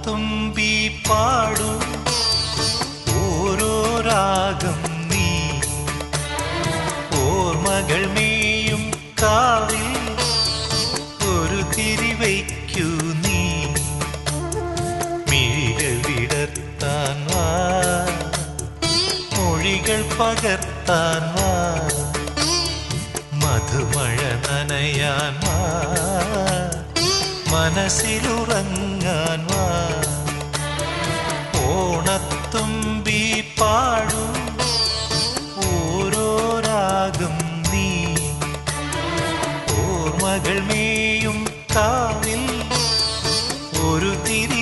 ഓണത്തുമ്പി പാടു. ഓരോ രാഗം നീ. ഓർമ്മകൾ മേയും കാവിൽ. ഒരു തിരിവയ്ക്കൂ നീ. മിഴികൾ വിടർത്താൻ വാ. മൊഴികൾ പകർത്താൻ വാ. മധുമഴ നനയാൻ മനസ്സിലുറങ്ങാൻ വാ. ഓണത്തുമ്പി പാടൂ ഓരോരാകും നീ. ഓർമ്മകൾ മേയും കാവിൽ ഒരു തിരി